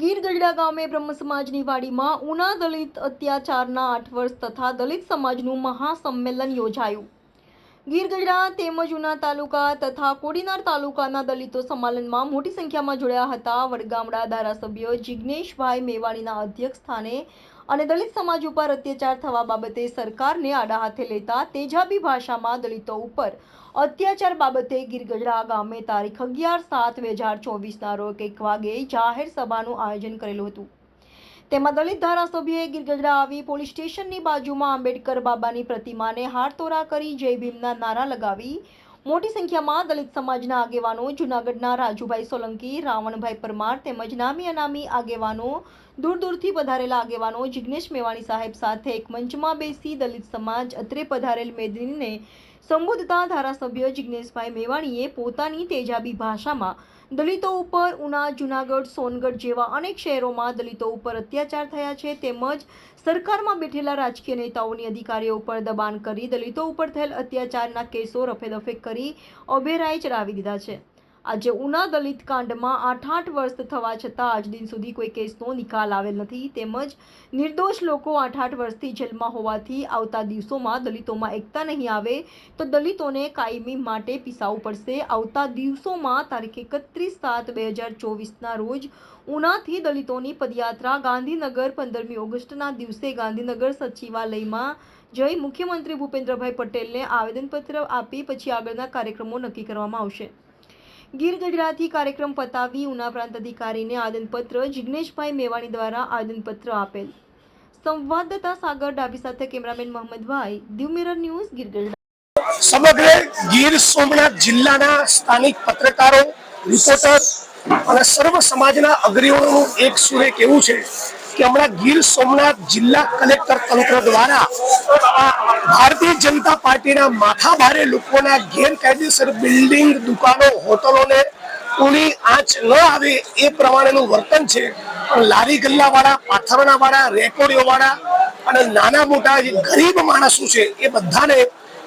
ગીર ગઢડા ગામે બ્રહ્મ સમાજની વાડીમાં ઉના દલિત અત્યાચારના આઠ વર્ષ તથા દલિત સમાજનું મહાસંમેલન યોજાયું. ગીર ગઢડા તેમજ ઉના તાલુકા તથા કોડીનાર તાલુકાના દલિતો સંમેલનમાં મોટી સંખ્યામાં જોડાયા હતા. વડગામડા ધારાસભ્ય જિગ્નેશભાઈ મેવાણીના અધ્યક્ષ સ્થાને અને દલિત સમાજ ઉપર અત્યાચાર થવા બાબતે સરકારને આડા હાથે લેતા તેજાબી ભાષામાં દલિતો ઉપર અત્યાચાર બાબતે ગીરગઢડા ગામે તારીખ અગિયાર સાત બે હજાર ચોવીસના રોજ એક વાગે જાહેર સભાનું આયોજન કરેલું હતું. તેમાં દલિત ધારાસભ્યએ ગીરગઢડા આવી પોલીસ સ્ટેશનની બાજુમાં આંબેડકર બાબાની પ્રતિમાને હારતોરા કરી જય ભીમના નારા લગાવી મોટી સંખ્યામાં દલિત સમાજના આગેવાનો, જૂનાગઢના રાજુભાઈ સોલંકી, રાવણભાઈ પરમાર તેમજ નામી અનામી આગેવાનો દૂર દૂરથી પધારેલા આગેવાનો જિગ્નેશ મેવાણી સાહેબ સાથે એક મંચમાં બેસી દલિત સમાજ અત્રે પધારેલ મેદનીને સંબોધતા ધારાસભ્ય જિગ્નેશભાઈ મેવાણીએ પોતાની તેજાબી ભાષામાં દલિતો ઉપર ઉના, જુનાગઢ, સોનગઢ જેવા અનેક શહેરોમાં દલિતો ઉપર અત્યાચાર થયા છે તેમજ સરકારમાં બેઠેલા રાજકીય નેતાઓની અધિકારીઓ ઉપર દબાણ કરી દલિતો ઉપર થયેલ અત્યાચારના કેસો રફેદફે કરી અભેરાએ ચડાવી દીધા છે. આજે ઉના દલિત કાંડમાં આઠ આઠ વર્ષ થવા છતાં આજ દિન સુધી કોઈ કેસનો નિકાલ આવેલ નથી. તેમજ નિર્દોષ લોકો આઠ આઠ વર્ષથી જેલમાં હોવાથી આવતા દિવસોમાં દલિતોમાં એકતા નહીં આવે તો દલિતોને કાયમી માટે પીસાવવું પડશે. આવતા દિવસોમાં તારીખ એકત્રીસ સાત બે હજાર ચોવીસના રોજ ઉનાથી દલિતોની પદયાત્રા ગાંધીનગર પંદરમી ઓગસ્ટના દિવસે ગાંધીનગર સચિવાલયમાં જઈ મુખ્યમંત્રી ભૂપેન્દ્રભાઈ પટેલને આવેદનપત્ર આપી પછી આગળના કાર્યક્રમો નક્કી કરવામાં આવશે. ગીર ગઢડાથી કાર્યક્રમ પતાવી ઉના પ્રાંત અધિકારીને આદનપત્ર જિગ્નેશભાઈ મેવાણી દ્વારા આદનપત્ર આપેલ. સંવાદદાતા સાગર ડાબી સાથે કેમેરામેન મોહમ્મદભાઈ દીવ ન્યૂઝ ગીર સમગ્ર ગીર સોમનાથ જિલ્લાના સ્થાનિક પત્રકારો, રિપોર્ટર અને સર્વ સમાજના અગ્રણીઓનું એક સુરે કેવું છે કે હમણાં ગીર સોમનાથ જિલ્લા કલેક્ટર તંત્ર દ્વારા ભારતીય જનતા પાર્ટીના માથાભારે લોકોના ગેરકાયદેસર બિલ્ડિંગ, દુકાનો, હોટલોને ઊની આંચ ન આવે એ પ્રમાણેનું વર્તન છે. પણ લારી ગલ્લા વાળા પાથરણા વાળા રેકોડીઓ વાળા અને નાના મોટા જે ગરીબ માણસો છે એ બધાને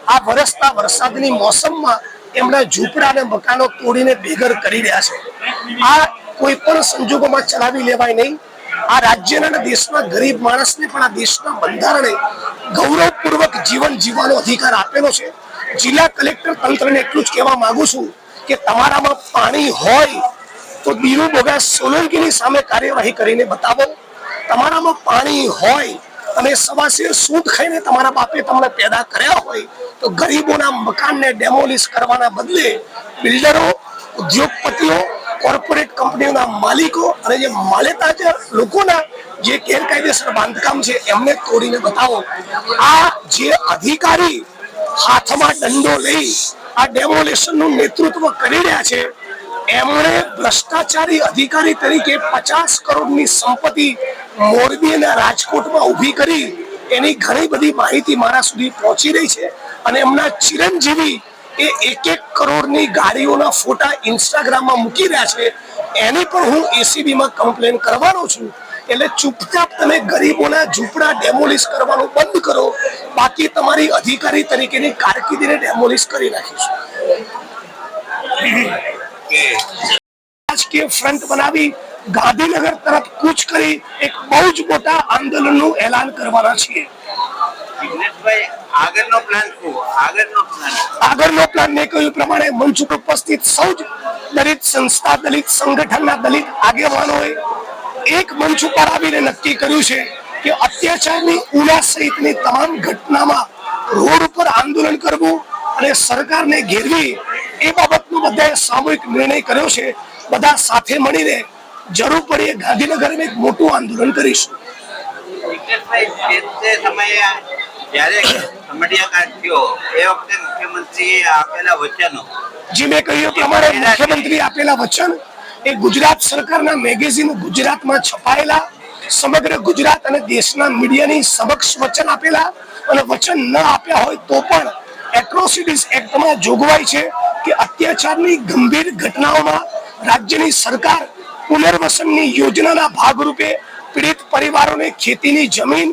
આ વરસતા વરસાદની મોસમમાં એમના ઝૂંપડા અને મકાનો તોડીને બેઘર કરી રહ્યા છે. આ કોઈ પણ સંજોગોમાં ચલાવી લેવાય નહીં. આ રાજ્યના દેશના ગરીબ માણસને પણ આ દેશના બંધારણે ગૌરવપૂર્વક જીવન જીવવાનો અધિકાર આપેલો છે. જિલ્લા કલેક્ટર તંત્રને એટલું જ કહેવા માંગુ છું કે તમારામાં પાણી હોય તો બીરુ બોગા સોલંકીની સામે કાર્યવાહી કરીને બતાવો. તમારામાં પાણી હોય અને સવાસે સૂટ ખાઈને તમારા બાપે તમને પેદા કર્યા હોય, તો ગરીબોના મકાનને ડેમોલિશ કરવાના બદલે બિલ્ડરો ઉદ્યોગપતિઓ કોર્પોરેટ કંપનીઓના માલિકો અને જે માલેતા જે લોકોના જે ગેરકાયદેસર બાંધકામ છે, એમને તોડીને બતાવો. આ જે અધિકારી હાથમાં દંડો લઈ આ ડેમોલેશનનું નેતૃત્વ કરી રહ્યા છે, એમણે ભ્રષ્ટાચારી અધિકારી તરીકે પચાસ કરોડની સંપત્તિ મોરબી અને રાજકોટમાં ઊભી કરી એની ઘણી બધી માહિતી મારા સુધી પહોંચી રહી છે અને એમના ચિરંજીવી એ એક એક કરોડની ગાડીઓના ફોટા ઇન્સ્ટાગ્રામમાં મૂકી રહ્યા છે. એની પણ હું એસીબી માં કમ્પ્લેન કરવાનો છું. એટલે ચૂપચાપ તમે ગરીબોના ઝૂંપડા ડેમોલિશ કરવાનું બંધ કરો. બાકી તમારી અધિકારી તરીકેની કારકિર્દીને ડેમોલિશ કરી નાખીશું. રાજકીય ફ્રન્ટ બનાવી ગાંધીનગર તરફ કૂચ કરી એક બહુ જ મોટા આંદોલનનું એલાન કરવાના છીએ. આગળનો પ્લાન આગળનો પ્લાન આગળનો પ્લાન મેં કહ્યું એ પ્રમાણે મંચ ઉપર ઉપસ્થિત સૌ જ દલિત સંસ્થા દલિત સંગઠનના દલિત આગેવાનોએ એક મંચ ઉપર આવીને નક્કી કર્યું છે કે અત્યાચારની ઉના સહિતની તમામ ઘટનામાં રોડ ઉપર આંદોલન કરવું અને સરકારને ઘેરવી એ બાબતનો બધાએ સામૂહિક નિર્ણય કર્યો છે. બધા સાથે મળીને જરૂર પડીએ ગાંધીનગર એક મોટું આંદોલન કરીશું. સમયે જ્યારે થયો. એ વખતે મુખ્યમંત્રીએ આપેલા વચનો. જે મેં કહ્યું પ્રમાણે મુખ્યમંત્રી આપેલા વચન એ ગુજરાત સરકારના મેગેઝિન ગુજરાતમાં છપાયેલા સમગ્ર ગુજરાત અને દેશના મીડિયાની સમક્ષ વચન આપેલા અને વચન ન આપ્યા હોય તો પણ એટ્રોસિટીઝ એક્ટમાં જોગવાઈ છે કે અત્યાચારની ગંભીર ઘટનાઓમાં રાજ્યની સરકાર પુનર્વસનની યોજનાના ભાગરૂપે પીડિત પરિવારોને ખેતીની જમીન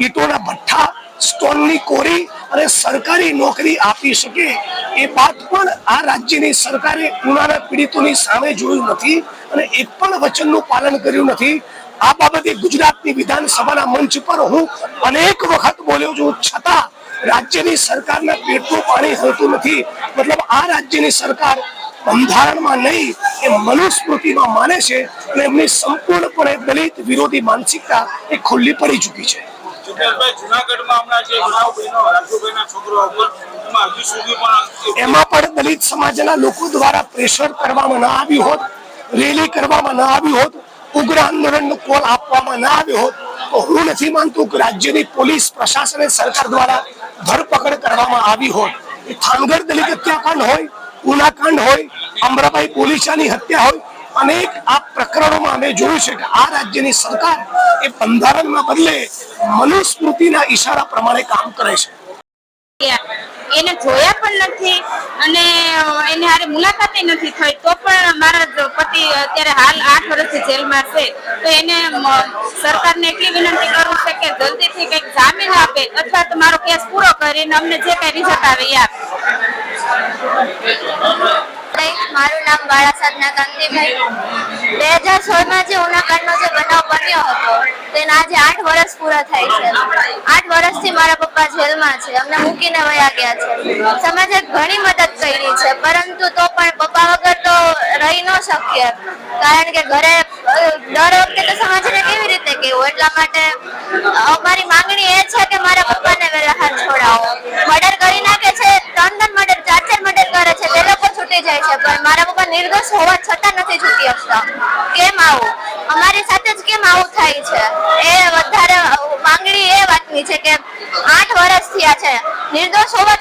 ઈંટોના ભઠ્ઠા સ્ટોનની કોરી અને સરકારી નોકરી આપી શકે એ વાત પણ આ રાજ્યની સરકારે ઉનાળા પીડિતોની સામે જોયું નથી અને એક પણ વચનનું પાલન કર્યું નથી. આ બાબતે ગુજરાતની વિધાનસભાના મંચ પર હું અનેક વખત બોલ્યો છું. છતાં રાજ્યની સરકારના પેટનું પાણી હોતું નથી. મતલબ આ રાજ્યની સરકાર બંધારણમાં નહીં, એ મનુસ્મૃતિમાં માને છે અને એમની સંપૂર્ણપણે દલિત વિરોધી માનસિકતા એ ખુલ્લી પડી ચૂકી છે. એમાં પણ દલિત સમાજના લોકો દ્વારા પ્રેશર કરવામાં ના આવ્યું હોત, રેલી કરવામાં ના આવી હોત, ઉગ્ર આંદોલનનો કોલ આપવામાં ના આવ્યો હોત, તો હું નથી માનતું કે રાજ્યની પોલીસ, પ્રશાસન સરકાર દ્વારા ધરપકડ કરવામાં આવી હોત. એ થાનગઢ દલિત હત્યાકાંડ હોય, ઉનાકાંડ હોય, અમરાભાઈ પોલીસાની હત્યા હોય, અનેક આ પ્રકરણોમાં અમે જોયું છે કે આ રાજ્યની સરકાર એ બંધારણના બદલે મનુસ્મૃતિના ઈશારા પ્રમાણે કામ કરે છે. એને જોયા પણ નથી અને એને હારે મુલાકાતે નથી થઈ. તો પણ મારા પતિ અત્યારે હાલ આઠ વર્ષથી જેલમાં છે. તો એને સરકારને એટલી વિનંતી કરું છે કે જલ્દીથી કંઈક જામીન આપે અથવા તો મારો કેસ પૂરો કરીને અમને જે કઈ રિઝલ્ટ આવે એ આપે. મારું નામ બાળા સાધના કાંતિભાઈ બે સોળમાં જે ઉનાકાંડનો જે બનાવ બન્યો હતો, તેના આજે આઠ વર્ષ પૂરા થાય છે. આઠ વર્ષથી મારા પપ્પા જેલમાં છે. અમને મૂકીને વયા ગયા છે. સમાજે ઘણી મદદ કરી છે, પરંતુ તો પણ પપ્પા વગર તો રહી ન શકીએ. કારણ કે ઘરે દર વખતે તો સમાજને કેવી રીતે કહેવું એટલા માટે અમારી માંગણી એ છે કે મારા પપ્પાને વહેલા હાથ છોડાવો. મર્ડર કરી નાખે છે, ત્રણ ત્રણ મર્ડર, ચાર ચાર મર્ડર કરે છે તે લોકો છૂટી જાય છે. પણ મારા પપ્પા નિર્દોષ હોવા છતાં નથી છૂટી શકતા. આવું. અમારી સાથે જ કેમ આવું થાય છે? એ વધારે માંગણી એ વાતની છે કે આઠ વર્ષ થયા છે. નિર્દોષ હોવા